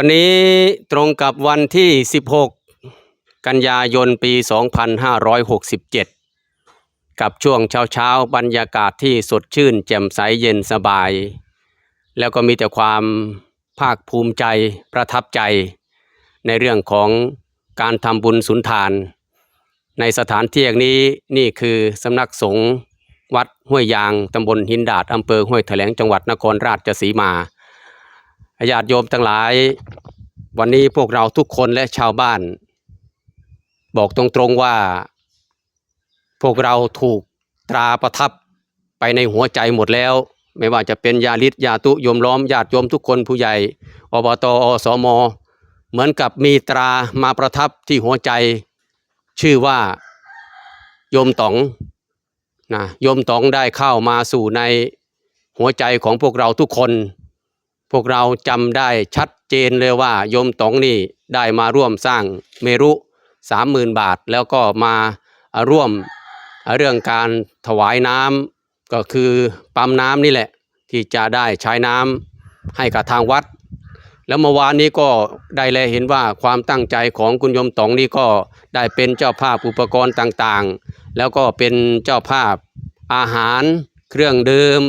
วันนี้ตรงกับวันที่ 16 กันยายนปี 2567 กับช่วงเช้าเช้าๆบรรยากาศที่สดชื่น แจ่มใสเย็นสบาย แล้วก็มีแต่ความภาคภูมิใจประทับใจ ในเรื่องของการทำบุญสุนทาน ในสถานที่อย่างนี้นี่คือสำนักสงฆ์วัดห้วยยางตำบลหินดาดอำเภอห้วยแถลงจังหวัดนครราชสีมา ญาติโยมทั้งหลาย วันนี้พวกเราทุกคนและชาวบ้าน บอกตรงๆว่า พวกเราถูกตราประทับไปในหัวใจหมดแล้ว ไม่ว่าจะเป็นญาลิศญาตุโยมล้อมญาติโยมทุกคนผู้ใหญ่อบตอสมเหมือนกับมีตรามาประทับที่หัวใจ ชื่อว่าโยมต๋องนะโยมต๋องได้เข้ามาสู่ในหัวใจของพวกเราทุกคน พวกเราจำได้ชัดเจนเลยว่าโยมตองนี่ได้มาร่วมสร้างเมรุสามหมื่นบาท แล้วก็มาร่วมเรื่องการถวายน้ำก็คือปั๊มน้ำนี่แหละ ที่จะได้ใช้น้ำให้กับทางวัด แล้วเมื่อวานนี้ก็ได้แลเห็นว่าความตั้งใจของคุณโยมตองนี่ก็ได้เป็นเจ้าภาพอุปกรณ์ต่างๆ แล้วก็เป็นเจ้าภาพอาหารเครื่องดื่ม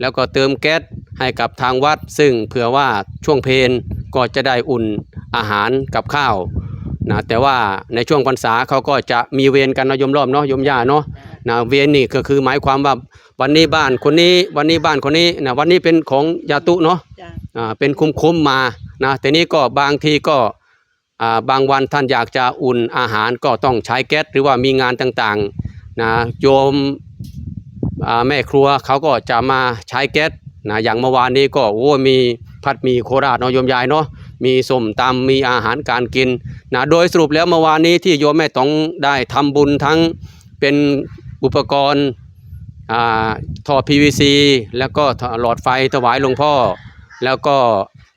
แล้วก็เติมแก๊ส ให้กับทางวัด ซึ่งเผื่อว่าช่วงเพลก็จะได้อุ่นอาหารกับข้าวนะแต่ว่าในช่วงพรรษาเขาก็จะมีเวรกันเนาะโยมรอบเนาะโยมย่าเนาะนะเวรนี่ก็คือหมายความว่าวันนี้บ้านคนนี้วันนี้บ้านคนนี้นะวันนี้เป็นของยาตุเนาะจ้ะอ่าเป็นคุ้มๆมานะแต่นี้ก็บางทีก็อ่าบางวันท่านอยากจะอุ่นอาหารก็ต้องใช้แก๊สหรือว่ามีงานต่างๆนะโยมอ่าแม่ครัวเขาก็จะมาใช้แก๊ส นะอย่างเมื่อวานนี้ก็โอ้มีผัดหมีโคราชเนาะโยมยายเนาะมีส้มตำมีอาหารการกินนะโดยสรุปแล้วเมื่อวานนี้ที่โยมแม่ต้องได้ทำบุญทั้งเป็นอุปกรณ์อ่าท่อ PVC แล้วก็หลอดไฟถวายหลวงพ่อ แล้วก็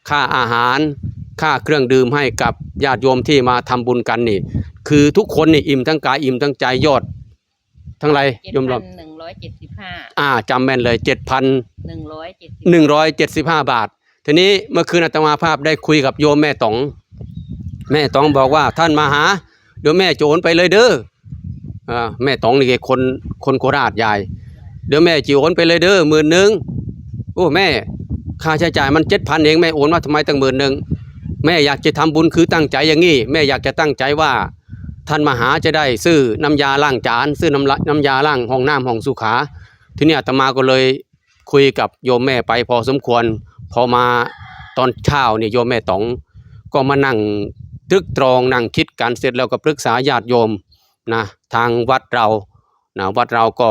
ค่าอาหารค่าเครื่องดื่มให้กับญาติโยมที่มาทำบุญกันนี่ คือทุกคนนี่อิ่มทั้งกายอิ่มทั้งใจยอดทั้งไรโยมรอบนหนึ่ง อยเจ็ดสิบห้าอ่าจำแม่นเลยเจ็ดพันหนึ่งร้อยเจ็ดสิบหนึ่งร้อยเจ็ดสิบห้าบาท ทีนี้เมื่อคืนอาตมาภาพได้คุยกับโยมแม่ต๋อง แม่ต๋องบอกว่าท่านมาหา เดี๋ยวแม่โจรไปเลยเด้ออ่าแม่ต๋องนี่แกคนคนโคราชยาย เดี๋ยวแม่จีโอนไปเลยเด้อหมื่นหนึ่งโอ้แม่ ค่าใช้จ่ายมันเจ็ดพันเองแม่โอนมาทำไมตั้งหมื่นหนึ่งแม่อยากจะทำบุญคือตั้งใจอย่างงี้แม่อยากจะตั้งใจว่า ท่านมาหาจะได้ซื้อน้ำยาล้างจาน ซื้อน้ำน้ำยาล้างห้องน้ำห้องสุขา ทีนี้อาตมาก็เลยคุยกับโยมแม่ไปพอสมควร พอมาตอนเช้าเนี่ยโยมแม่ต๋อง ก็มานั่งตรึกตรองนั่งคิดกันเสร็จแล้วก็ปรึกษาญาติโยมนะทางวัดเรานะวัดเราก็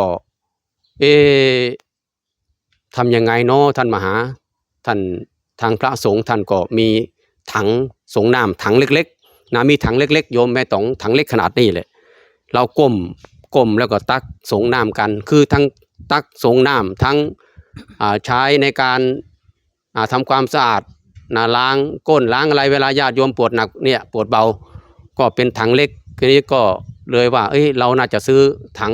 เอทำยังไงเนาะท่านมหาท่านทางพระสงฆ์ท่านก็มีถังสงน้ำถังเล็ก นะมีถังเล็กๆโยมแม่ต๋องถังเล็กขนาดนี้เลย เราก้มก้มแล้วก็ตักสงน้ำกัน คือทั้งตักสงน้ำทั้งใช้ในการาทำความสะอาดนะล้างก้นล้างอะไรเวลาญาติโยมปวดหนักเนี่ยปวดเบาก็เป็นถังเล็กทีนี้ก็เลยว่าเอ้ยเราน่าจะซื้อถัง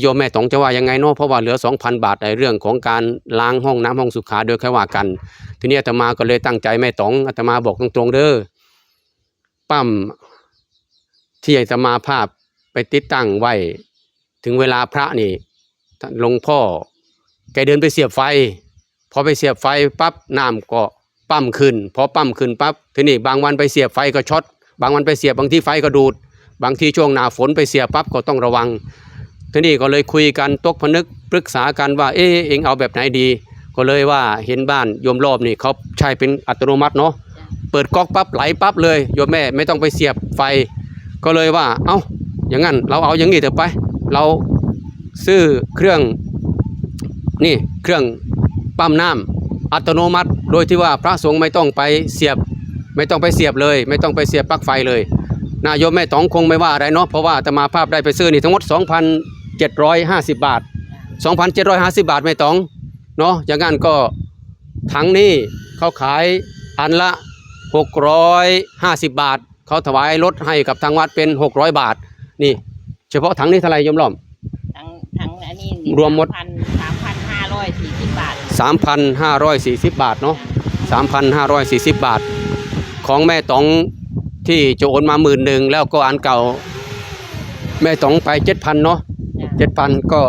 โยมแม่ต๋องจะว่ายังไงเนาะเพราะว่าเหลือ 2,000 บาทในเรื่องของการล้างห้องน้ำห้องสุขาโดยแค่ว่ากัน ทีนี้อาตมาก็เลยตั้งใจแม่ต๋องอาตมาบอกตรงๆเด้อ ปั๊มที่อาตมาภาพไปติดตั้งไว้ ถึงเวลาพระนี่ท่านหลวงพ่อแกเดินไปเสียบไฟ พอไปเสียบไฟปั๊บน้ำก็ปั๊มขึ้น พอปั๊มขึ้นปั๊บทีนี้บางวันไปเสียบไฟก็ช็อตบางวันไปเสียบบางที่ไฟก็ดูด บางทีช่วงหน้าฝนไปเสียบปั๊บก็ต้องระวังทีนี้ก็เลยคุยกันตกผนึกปรึกษากันว่าเออเองเอาแบบไหนดี ก็เลยว่าเห็นบ้านโยมรอบนี่เขาใช้เป็นอัตโนมัติเนาะ เปิดก๊อกปั๊บไหลปั๊บเลยโยมแม่ไม่ต้องไปเสียบไฟ ก็เลยว่า เอ้าอย่างนั้นเราเอาอย่างนี้เถอะไป เราซื้อเครื่องนี่เครื่องปั๊มน้ำอัตโนมัติ โดยที่ว่าพระสงฆ์ไม่ต้องไปเสียบ ไม่ต้องไปเสียบเลย ไม่ต้องไปเสียบปลั๊กไฟเลยนะโยมแม่ต๋องคงไม่ว่าอะไรเนาะเพราะว่าอาตมาภาพได้ไปซื้อนี่ทั้งหมด 2,750 บาท 2,750 บาทแม่ต๋องเนาะอย่างนั้นก็ถังนี้เขาขายอันละ 650 บาท เขาถวายลดให้กับทางวัดเป็น 600 บาท นี่ เฉพาะถังนี้เท่าไหร่โยมล้อม ทั้งทั้งอันนี้รวมหมด พันสามพันห้าร้อยสี่สิบบาท3,540 บาทเนาะ3,540 บาทขของแม่ตองที่จะโอนมาหมื่นหนึ่งแล้วก็อันเก่า แม่ตองไปเจ็ดพันเนาะเจ็ดพันก็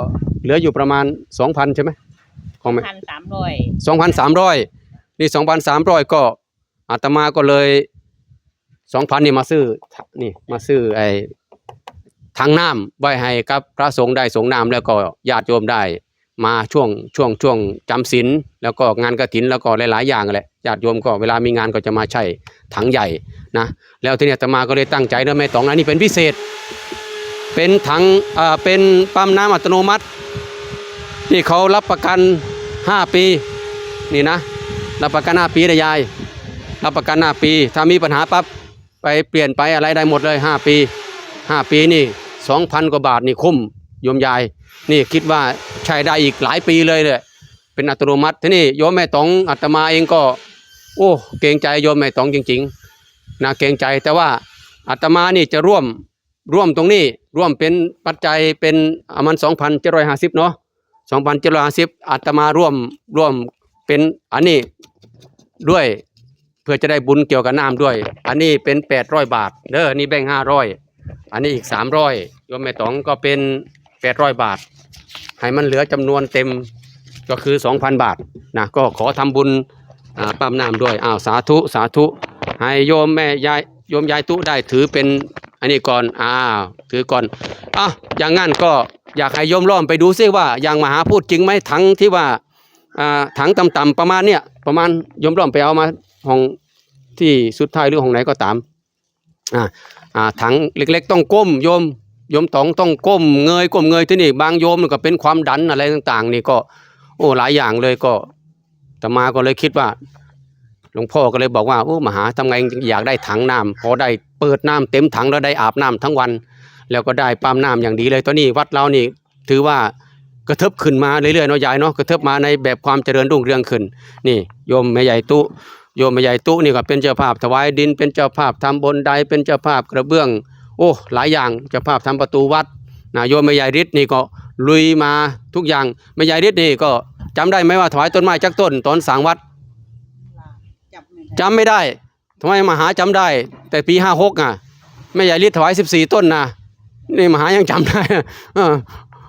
เหลืออยู่ประมาณสองพันใช่ไหมของแม่พันสามร้อยสองพันสามร้อยนี่สองพันสามร้อยก็ อาตมาก็เลยสองพันนี่มาซื้อนี่มาซื้อไอ้ทางน้ำไว้ให้กับพระสงฆ์ได้สงน้ำแล้วก็ญาติโยมได้ มาช่วงช่วงช่วงจำศีลแล้วก็งานกฐินแล้วก็หลายๆอย่างแหละญาติโยมก็เวลามีงานก็จะมาใช้ถังใหญ่นะแล้วทีนี้อาตมาก็เลยตั้งใจนะแม่ตองนะนี่เป็นพิเศษ เป็นถังอ่าเป็นปั๊มน้ำอัตโนมัติ ที่เขารับประกัน 5 ปีนี่นะรับประกัน 5 ปีได้ยาย รับประกัน 5 ปี ถ้ามีปัญหาปั๊บไปเปลี่ยนไปอะไรได้หมดเลย 5 ปี 5 ปีนี่ 2,000 กว่าบาทนี่คุ้มโยมยาย นี่คิดว่าใช้ได้อีกหลายปีเลยเลยเป็นอัตโนมัติที่นี่โยมแม่ตองอาตมาเองก็ โอ้เกรงใจโยมแม่ตองจริงๆนะเกรงใจแต่ว่าอาตมานี่จะร่วมร่วมตรงนี้ร่วมเป็นปัจจัยเป็นอะมัน2,750เนาะ2,750อาตมาร่วมร่วมเป็นอันนี้ด้วย พื่อจะได้บุญเกี่ยวกับน้ำด้วย อันนี้เป็น800บาทเด้อนี่แบ่ง500อันนี้อีก300โยมแม่ตองก็เป็น800บาท ให้มันเหลือจำนวนเต็มก็คือ2,000บาทนะก็ขอทำบุญปั๊มน้ำด้วยอ้าวสาธุสาธุ ให้โยมแม่ยายโยมยายตุได้ถือเป็นอันนี้ก่อนอ้าวถือก่อนอะอย่างงั้นก็อยากให้โยมล้อมไปดูซิว่าอย่างมหาพูดจริงไหมถังที่ว่าอ่าถังต่ำๆประมาณเนี้ยประมาณโยมล้อมไปเอามาห้อง ที่สุดท้ายหรือห้องไหนก็ตามอ่าอ่าถังเล็กๆ ต้องก้มโยมโยมตองต้องก้มเงยก้มเงยที่นี่บางโยมก็เป็นความดันอะไรต่างๆ นี่ก็ โอ้หลายอย่างเลยก็อาตมาก็เลยคิดว่าหลวงพ่อก็เลยบอกว่าโอ้มหาทำไงอยากได้ถังน้ำพอได้เปิดน้ำเต็มถังแล้วได้อาบน้ำทั้งวัน แล้วก็ได้ปั๊มน้ำอย่างดีเลยตอนนี้วัดเรานี่ถือว่ากระเทิบขึ้นมาเรื่อยๆเนาะยายเนาะกระเทิบมาในแบบความเจริญรุ่งเรืองขึ้น นี่โยมแม่ใหญ่ตุ โยมแม่ใหญ่ตุนี่ก็เป็นเจ้าภาพถวายดิน เป็นเจ้าภาพทำบนไดเป็นเจ้าภาพกระเบื้อง โอ้หลายอย่างเจ้าภาพทำประตูวัดนะโยมแม่ใหญ่ฤทธิ์นี่ก็ลุยมาทุกอย่างแม่ใหญ่ฤทธิ์นี่ก็จำได้ไหมว่าถวายต้นไม้จักต้นตอนสางวัดจำไม่ได้ทำไมมหาจำได้ แต่ปีห้าหกอะแม่ใหญ่ฤทธิ์ถวายสิบสี่ต้นนะนี่มหายังจำได้เออ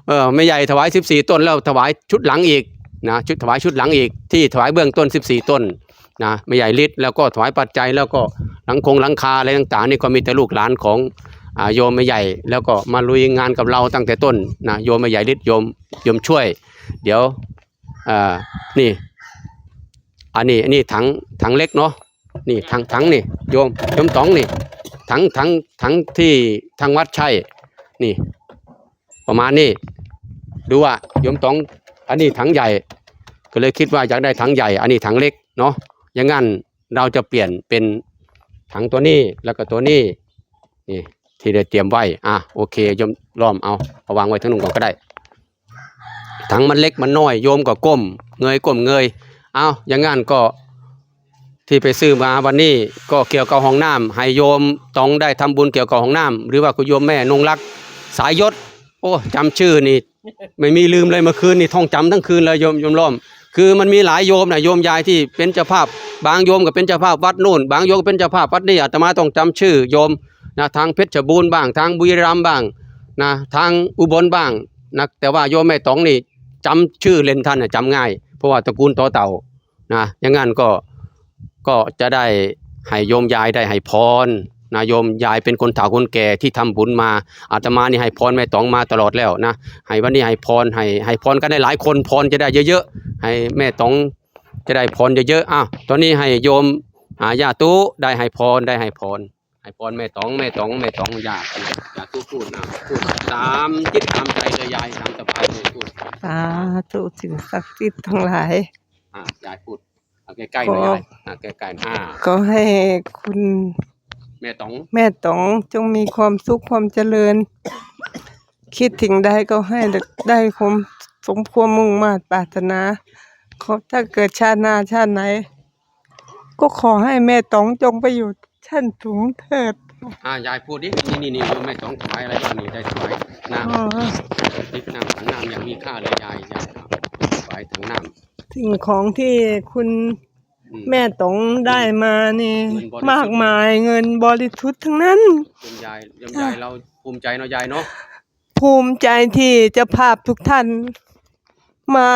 เออแม่ใหญ่ถวายสิบสี่ต้นแล้วถวายชุดหลังอีกนะชุดถวายชุดหลังอีกที่ถวายเบื้องต้นสิบสี่ต้น นะแม่ใหญ่ฤทธิ์แล้วก็ถวายปัจจัยแล้วก็หลังคงหลังคาอะไรต่างๆนี่ก็มีแต่ลูกหลานของอโยมแม่ใหญ่ แล้วก็มาลุยงานกับเราตั้งแต่ต้นนะโยมแม่ใหญ่ฤทธิ์โยมโยมช่วย เดี๋ยวนี่อันนี้อันนี้ถังถังเล็กเนาะนี่ถังถังนี่โยมโยมตองนี่ถังถังถังที่ทางวัดใช่นี่ ประมาณนี้ดูว่าโยมตองอันนี้ถังใหญ่ ก็เลยคิดว่าอยากได้ถังใหญ่ อันนี้ถังเล็กเนาะ อย่างงั้นเราจะเปลี่ยนเป็นถังตัวนี้แล้วก็ตัวนี้นี่ที่ได้เตรียมไว้อะโอเคโยมล้อมเอาเอาวางไว้ทั้งนู้นก่อนก็ได้ ถังมันเล็กมันน้อยโยมก็ก้ม เงยก้มเงยเอาอย่างงั้นก็ที่ไปซื้อมาวันนี้ก็เกี่ยวกับห้องน้ำให้โยมต้องได้ทำบุญเกี่ยวกับห้องน้ำหรือว่าคุณโยมแม่นงรักสายยศ โอ้จำชื่อนี่ ไม่มีลืมเลยเมื่อคืนนี่ท่องจำทั้งคืนเลยโยมโยมล้อม คือมันมีหลายโยมนะโยมยายที่เป็นเจ้าภาพ บางโยมก็เป็นเจ้าภาพวัดนู่น บางโยมเป็นเจ้าภาพวัดนี่อาตมาต้องจำชื่อโยมนะทางเพชรบูรณ์บ้าง ทางบุรีรัมย์บ้างนะทางอุบลบ้างนะแต่ว่าโยมแม่ตองนี่จำชื่อเล่นท่านนะจำง่าย เพราะว่าตระกูลต่อเต่านะอย่างงั้นก็ก็จะได้ให้โยมยายได้ให้พร นะโยมยายเป็นคนเฒ่าคนแก่ที่ทำบุญมาอาตมานี่ให้พรแม่ตองมาตลอดแล้วนะให้วันนี้ให้พรให้ให้พรกันได้หลายคนพรจะได้เยอะๆให้แม่ตองจะได้พรเยอะๆอ้าวตอนนี้ให้โยมอาญาตุได้ให้พรได้ให้พรให้พรแม่ตองแม่ตองแม่ตองญาติญาตุพูดนะพูดตามจิตตามใจเลยยายตามสบายเลยพูดสาธุสิ่งศักดิ์สิทธิ์ทั้งหลายอ่ายายพูดเอาใกล้ๆหน่อยยายอ่าใกล้ๆอ่าก็ให้คุณ แม่ตองแม่ต๋องจงมีความสุขความเจริญ คิดถึงใดก็ให้ได้ความสมความมุ่งมาตรปรารถนาขอถ้าเกิดชาติหน้าชาติไหน ก็ขอให้แม่ต๋องจงไปอยู่ชั้นสูงเถิดอ่ายายพูดดิ นี่นี่นี่โยมแม่ต้องถวายอะไรบ้างนี่ได้ถวายน้อ๋อำนี่น้ำถังน้ำอย่างมีค่าเลยยายยายเอาถวายถังน้สิ่งของที่คุณอืม แม่ต้องได้มานี่เงินบริสุทธิ์มากมายเงินบริสุทธิ์ทั้งนั้นยมยายยมยายเราภูมิใจเนาะยายเนาะภูมิใจที่เจะภาพทุกท่าน มา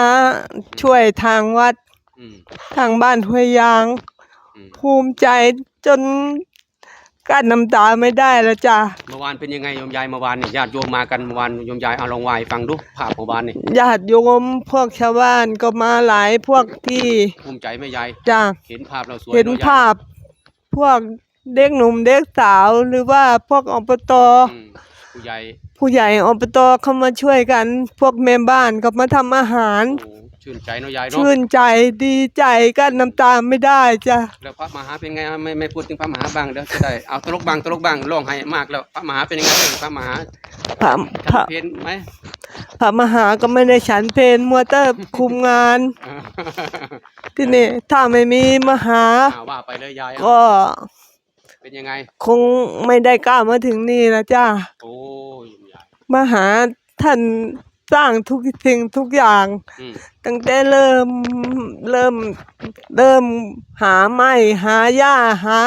ช่วยทางวัดอืมทางบ้านห้วยยางอืมภูมิใจจน กั้นน้ำตาไม่ได้แล้วจ้ะเมื่อวานเป็นยังไงโยมยายเมื่อวานนี่ญาติโยมมากันเมื่อวานโยมยายเอาลองวายฟังดูภาพเมื่อวานนี่ญาติโยมพวกชาวบ้านก็มาหลายพวกที่ภูมิใจไหมยายจ้ะเห็นภาพเราสวยเห็นอะยยภาพ พวกเด็กหนุ่มเด็กสาวหรือว่าพวกอบตอืมผู้ใหญ่ผู้ใหญ่อบตเข้ามาช่วยกัน พวกแม่บ้านก็มาทำอาหาร โอ้ ชื่นใจเนาะยายเนาะชื่นใจดีใจกั้นน้ำตาไม่ได้จ้ะแล้วพระมหาเป็นไงไม่ไม่พูดถึงพระมหาบ้างเดี๋ยวจะได้เอาตลกบ้างตลกบ้างร้องให้มากแล้วพระมหาเป็นยังไงบ้างพระมหาพระพระเพียนไหมพระมหาก็ไม่ได้ฉันเพนมัวแต่คุมงานที่นี่ถ้าไม่มีมหาอ่าว่าไปเลยยายก็เป็นยังไง คงไม่ได้กล้ามาถึงนี่แล้วจ้าโอ้ยยายมหาท่าน สร้างทุกสิ่งทุกอย่าง อืมตั้งแต่เริ่มเริ่มเริ่มหาไม้หาหญ้าหา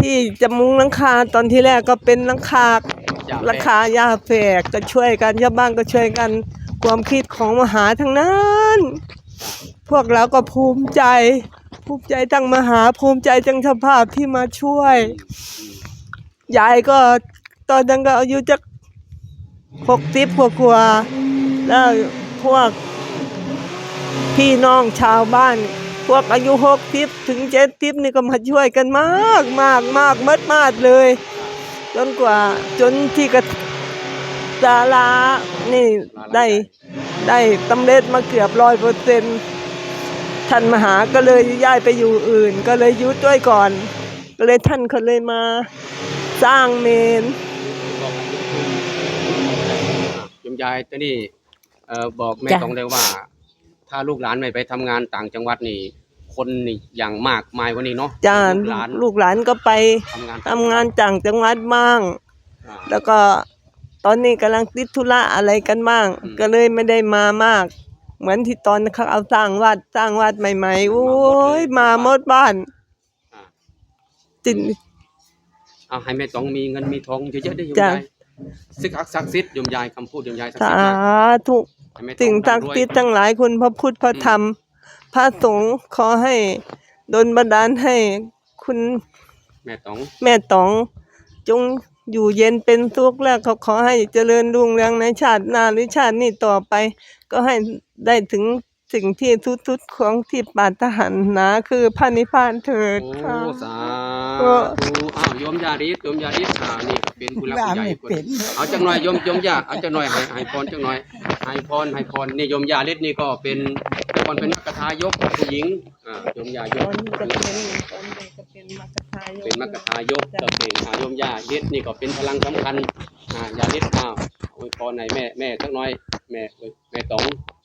ที่จะมุงหลังคาตอนที่แรกก็เป็นหลังคาอยากราคาหญ้าแฝกก็ช่วยกันชาวบ้านก็ช่วยกัน ความคิดของมหาทั้งนั้น พวกเราก็ภูมิใจ ภูมิใจทั้งมหาภูมิใจจังเจ้าภาพที่มาช่วย อืมยายก็ตอนนั้นก็อายุจะ หกสิบกว่ากว่าแล้วพวกพี่น้องชาวบ้าน พวกอายุหกสิบถึงเจ็ดสิบนี่ก็มาช่วยกันมากมากมากมัดมากเลย จนกว่า จนที่กระดารานี่ได้ได้ตำเร็จมาเกือบร้อยเปอร์เซ็นท่านมหาก็เลยย้ายไปอยู่อื่น ก็เลยยุดด้วยก่อน ก็เลยท่านเขาเลยมา สร้างเมน ยมยายตอนนี้เอ่อบอกแม่จ้ะ ตองเลยว่า ถ้าลูกหลานไม่ไปทำงานต่างจังหวัดนี่ คนนี่อย่างมากมายกว่านี้เนาะจ้าลูกหลานลูกหลานก็ไปทำงานทำงานต่างจังหวัดบ้าง อ่า แล้วก็ตอนนี้กำลังติดธุระอะไรกันบ้าง อืม ก็เลยไม่ได้มามาก เหมือนที่ตอนเขาเอาสร้างวัดสร้างวัดใหม่ๆโอ้ยมาหมดบ้านอ่าจิน เอาให้แม่ตองมีเงินมีทองเยอะๆได้ยมจ้ะ ยาย ซึกอักศักดิ์สิทธิ์ยมยายคำพูดยมยายศักดิ์สาสิทธิ์มากธุให้แม่ตอสิ่งศักดิ์สิทธิ์ทั้งหลายคุณพระพุทธพระธรรม พระสงฆ์ขอให้ดลบันดาลให้คุณแม่ตองแม่ตองจงอยู่เย็นเป็นสุขแล้วเขาขอให้เจริญรุ่งเรืองในชาติหน้าหรือชาตินี้ต่อไป ก็ให้ได้ถึงสิ่งที่ทุดๆของที่ปรารถนาคือพระนิพพานเถิดโอ้ค่ะ สาเออ ธุอ้าวโยมยาดิษโยมยาดิษอ่านี่ก็เป็นผู้หลักผู้ใหญ่ว่าไม่คนเป็นเอาจังหน่อยโยมโยมยาเอาจังหน่อยให้ให้พรจังหน่อยให้พรให้พรนี่โยมยาดิษนี่ก็เป็นแต่ก่อนเป็นมัคคทายกผู้หญิงอ่าโยมยายตกอนนี้ก็เป็นตอนนี้ก็เป็นมรรคทายกเป็นมัคคทายกก็เป็นอ่าโยมยาดิษนี่ก็เป็นพลังสำคัญอ่ายาดิษอ้าวอวยพรให้แม่แม่สักหน่อยแม่แม่ตองอ่า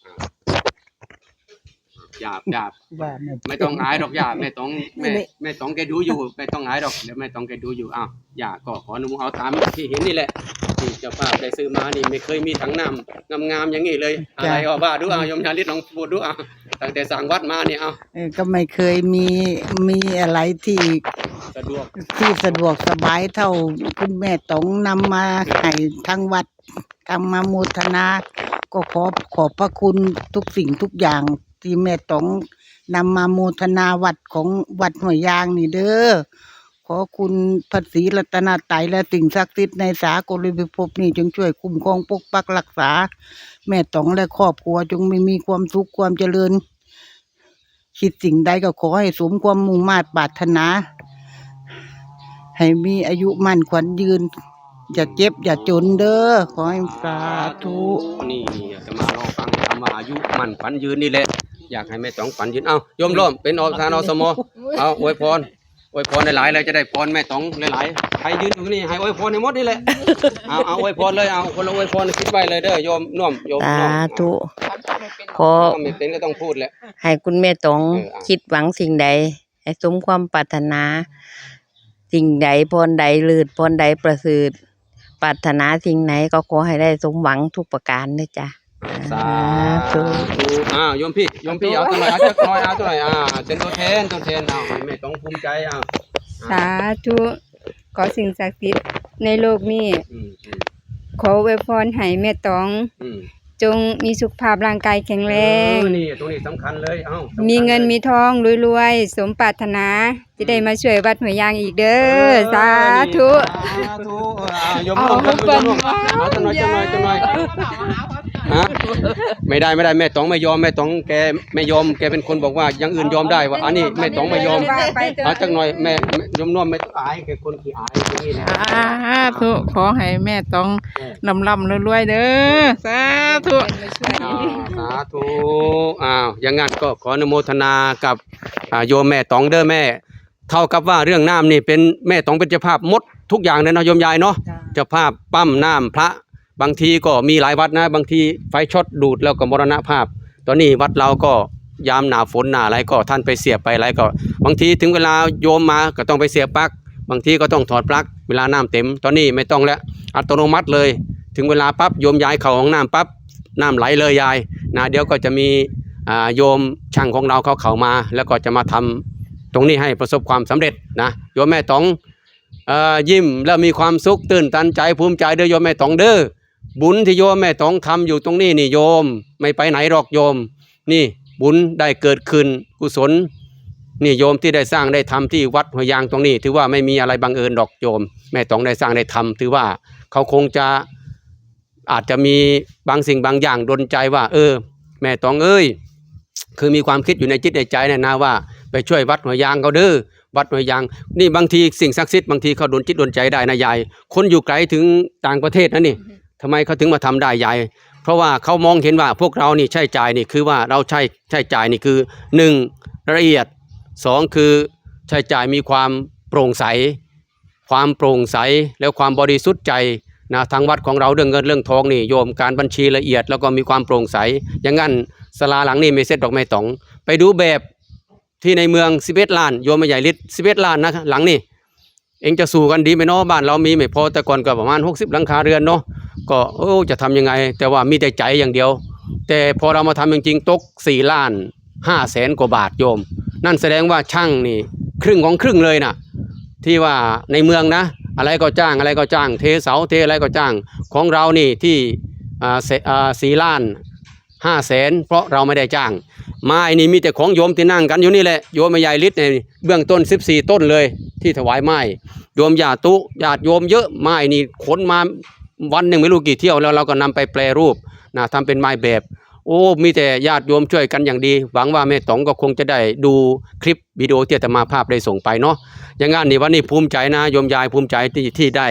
หยาบหยาบว่าไม่ไม่ต้องอายดอกย่าแม่ต้องแม่แม่ต้องแกดูอยู่ไม่ต้องอายดอกเดี๋ยวแม่ต้องแกดูอยู่อ้าวย่าก็ขออนุโมทนาเอาตามที่เห็นนี่แหละที่เจ้าภาพได้ซื้อมานี่ไม่เคยมีถังน้ำงามๆอย่างนี้เลยอะไรก็ว่าดูเอายมยาลิศลองพูดดูเอาตั้งแต่สั่งวัดมานี่เอาเออก็ไม่เคยมีมีอะไรที่สะดวกที่สะดวกสบายเท่าคุณแม่ตองนำมาให้ทั้งวัดกรรมาโมทนา ก็ขอขอบพระคุณทุกสิ่งทุกอย่าง ที่แม่ต๋องนำมาโมทนาวัดของวัดหัวยยางนี่เด้อขอคุณพระศรีรัตนตรัยและสิ่งศักดิ์สิทธิ์ในสากลพิภพนี้จงช่วยคุ้มครองปกปักรักษา แม่ต๋องและครอบครัวจงไม่มีความทุกข์ความเจริญ คิดสิ่งใดก็ขอให้สมความมุ่งมา่ปรารถนา ให้มีอายุมั่นขวัญยืน อย่าเจ็บอย่าจนเด้อขอให้สาธุนี่จะมารอฟังธรรมอายุมั่นฝันยืนนี่แหละ อยากให้แม่ต้องฝันยืนเอ้าโยมร่วมเป็นอทานอสมเอาอวยพรอวยพรหลายๆเลยจะได้พรแม่ต้องหลายๆใครยืนอยู่นี่ให้อวยพรให้หมดนี่แหละเอาเอาอวยพรเลยเอาคนละอวยพรคิดไว้เลยเด้อโยมน่วมโยมสาน่วมธุขอถ้าไม่เป็นก็ต้องพูดแหละ ให้คุณแม่ตองเอออะคิดหวังสิ่งใด ให้สมความปรารถนา สิ่งใดพรใดลืดพรใดประเสริฐปรารถนาสิ่งไหนก็ขอให้ได้สมหวังทุกประการนะจ๊ะ สาธุอ้าวโยมพี่โยมพี่เอาตัวหน่อยเอาตัวหน่อยเอาตัวหน่อยอ่าเป็นตัวแทนตัวแทนเอาแม่ต้องภูมิใจเอาสาธุขอสิ่งศักดิ์สิทธิ์ในโลกนี้อืมอืมขออวยพรให้แม่ตอง อืมจงมีสุขภาพร่างกายแข็งแรง เออนี่ตรงนี้สำคัญเลยเอ้าสำคัญมีเงินลยมีทองรวยๆสมปรารถนา จะได้มาช่วยวัดหัวยยางอีกเด้อสาธุ สาธุเออเอาโยมร่วมโยมร่วมโยมร่วมเอาตัวหน่อยตัวหน่อยตัวหน่อย ฮะไม่ได้ไม่ได้แม่ต้องไม่ยอมแม่ต้องแกไม่ยอมแกเป็นคนบอกว่าอย่างอื่นยอมได้ว่าอันนี้แม่ต้องไม่ยอมเอาจักหน่อยแม่แม่ยมน่วมไม่ต้องอายแกคนขี้อายตรงนี้แหละสาธุขอให้แม่ต้องลำลำรวยๆเด้อสาธุอ่าสาธุอ้าวอย่างงั้นก็ขออนุโมทนากับอ่าโยมแม่ตองเด้อแม่ เท่ากับว่าเรื่องน้ำนี่เป็นแม่ตองเป็นเจ้าภาพหมดทุกอย่างเลยเนาะโยมยายเนาะเจ้าภาพปั้มน้ำพระ บางทีก็มีหลายวัดนะ บางทีไฟช็อตดูดแล้วก็มรณภาพ ตอนนี้วัดเราก็ยามหนาฝนหนาอะไรก็ท่านไปเสียบไปอะไรก็ บางทีถึงเวลาโยมมาก็ต้องไปเสียบปลั๊กบางทีก็ต้องถอดปลั๊กเวลาน้ำเต็ม ตอนนี้ไม่ต้องแล้วอัตโนมัติเลย ถึงเวลาปั๊บโยมย้ายเข้าห้องน้ำปั๊บน้ำไหลเลยยายนะเดี๋ยวก็จะมีอ่าโยมช่างของเราเขาเข้ามา แล้วก็จะมาทำตรงนี้ให้ประสบความสำเร็จนะโยมแม่ตองอ่อยิ้มแล้วมีความสุขตื่นตันใจภูมิใจเด้อโยมแม่ตองเด้อ บุญที่โยมแม่ตองทำอยู่ตรงนี้นี่โยม ไม่ไปไหนหรอกโยม นี่บุญได้เกิดขึ้นกุศลนี่โยมที่ได้สร้างได้ทำที่วัดหัวยางตรงนี้ ถือว่าไม่มีอะไรบังเอิญดอกโยม แม่ต้องได้สร้างได้ทำถือว่าเขาคงจะอาจจะมีบางสิ่งบางอย่างดนใจว่า เออ แม่ต้องเอ้ย คือมีความคิดอยู่ในจิตในใจเนี่ยนะว่า ไปช่วยวัดหัวยางเขาเด้อวัดหัวยาง นี่บางทีสิ่งศักดิ์สิทธิ์บางทีเขาดนจิตดนใจได้นะยายคนอยู่ไกลถึงต่างประเทศนะนี่ ทำไมเขาถึงมาทำได้ยายเพราะว่าเขามองเห็นว่าพวกเรานี่ใช้จ่ายนี่คือว่าเราใช้ใช้จ่ายนี่คือหนึ่งละเอียดสองคือใช้จ่ายมีความโปร่งใส ความโปร่งใสแล้วความบริสุทธิ์ใจนะทางวัดของเราเรื่องเงินเรื่องทองนี่โยมการบัญชีละเอียดแล้วก็มีความโปร่งใส อย่างนั้นสลาหลังนี่ไม่เสร็จดอกไม้ตอง ไปดูแบบที่ในเมือง11ล้านโยมใหญ่ลิต11ล้านนะหลังนี่เองจะสู่กันดีไหมเนาะบ้านเรามีไม่พอแต่ก่อนก็ประมาณ 60 หลังคาเรือนเนาะ ก็โอ้จะทำยังไง แต่ว่ามีแต่ใจอย่างเดียว แต่พอเรามาทำจริงๆตกสี่ล้านห้าแสนกว่าบาทโยม นั่นแสดงว่าช่างนี่ครึ่งของครึ่งเลยนะที่ว่าในเมืองนะ อะไรก็จ้างอะไรก็จ้าง เทเสาเทอะไรก็จ้างของเรานี่ที่อ่าสี่ล้านห้าแสนเพราะเราไม่ได้จ้างไม้นี่มีแต่ของโยมที่นั่งกันอยู่นี่แหละโยมใหญ่ลิตรเนี่ยเบื้องต้น 14 ต้นเลยที่ถวายไม้โยมญาตุญาติโยมเยอะไม้นี่ขนมา วันหนึ่งไม่รู้กี่เที่ยวแล้วเราก็นำไปแปรรูปนะทำเป็นไม้แบบ โอ้มีแต่ญาติโยมช่วยกันอย่างดี หวังว่าแม่ต๋องก็คงจะได้ดูคลิปวิดีโอที่อาตมาภาพได้ส่งไปเนาะอย่างงั้นนี่วันนี้ภูมิใจนะโยมยายภูมิใจที่ที่ได้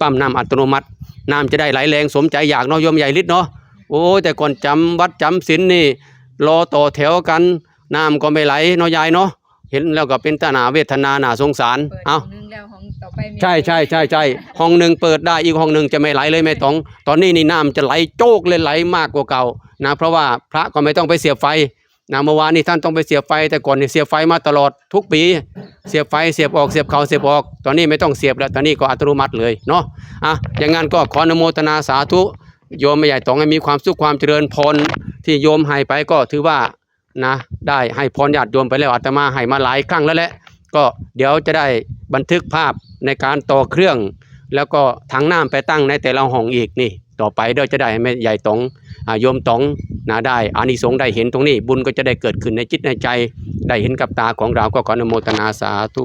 ปั๊มน้ำอัตโนมัติน้ำจะได้ไหลแรงสมใจอยากเนาะโยมใหญ่ฤทธิ์เนาะโอ้แต่ก่อนจำวัดจำศีลนี่รอต่อแถวกันน้ำก็ไม่ไหลเนาะยายเนาะเห็นแล้วก็เป็นตาหนาเวทนาหนาสงสารเปิดเอาห้องนึงแล้วหอ ต่อไปมีใช่ใช่ใช่ใช่ห้องหนึ่งเปิดได้อีกห้องหนึ่งจะไม่ไหลเลยแม่ตอง ตอนนี้นี่น้ำจะไหลโจกเลยไหลมากกว่าเก่านะเพราะว่าพระก็ไม่ต้องไปเสียบไฟนะเมื่อวานนี้ท่านต้องไปเสียบไฟ แต่ก่อนเนี่ยเสียบไฟมาตลอดทุกปี เสียบไฟเสียบออกเสียบเขาเสียบออก ตอนนี้ไม่ต้องเสียบแล้วตอนนี้ก็อัตโนมัติเลยเนาะอะอย่างงั้นก็ขออนุโมทนาสาธุโยมไม่ใหญ่ตองให้มีความสุขความเจริญพรที่โยมให้ไปก็ถือว่านะได้ให้พรญาติโยมไปแล้วอาตมาให้มาหลายครั้งแล้วแหละก็เดี๋ยวจะได้บันทึกภาพ ในการต่อเครื่อง แล้วก็ถังน้ำไปตั้งในแต่ละห้องอีกนี่ ต่อไปเดี๋ยวจะได้ให้แม่ใหญ่ตองโยมตองนะได้อานิสงส์ได้เห็นตรงนี้ บุญก็จะได้เกิดขึ้นในจิตในใจ ได้เห็นกับตาของเราก็ขออนุโมทนาสาธุ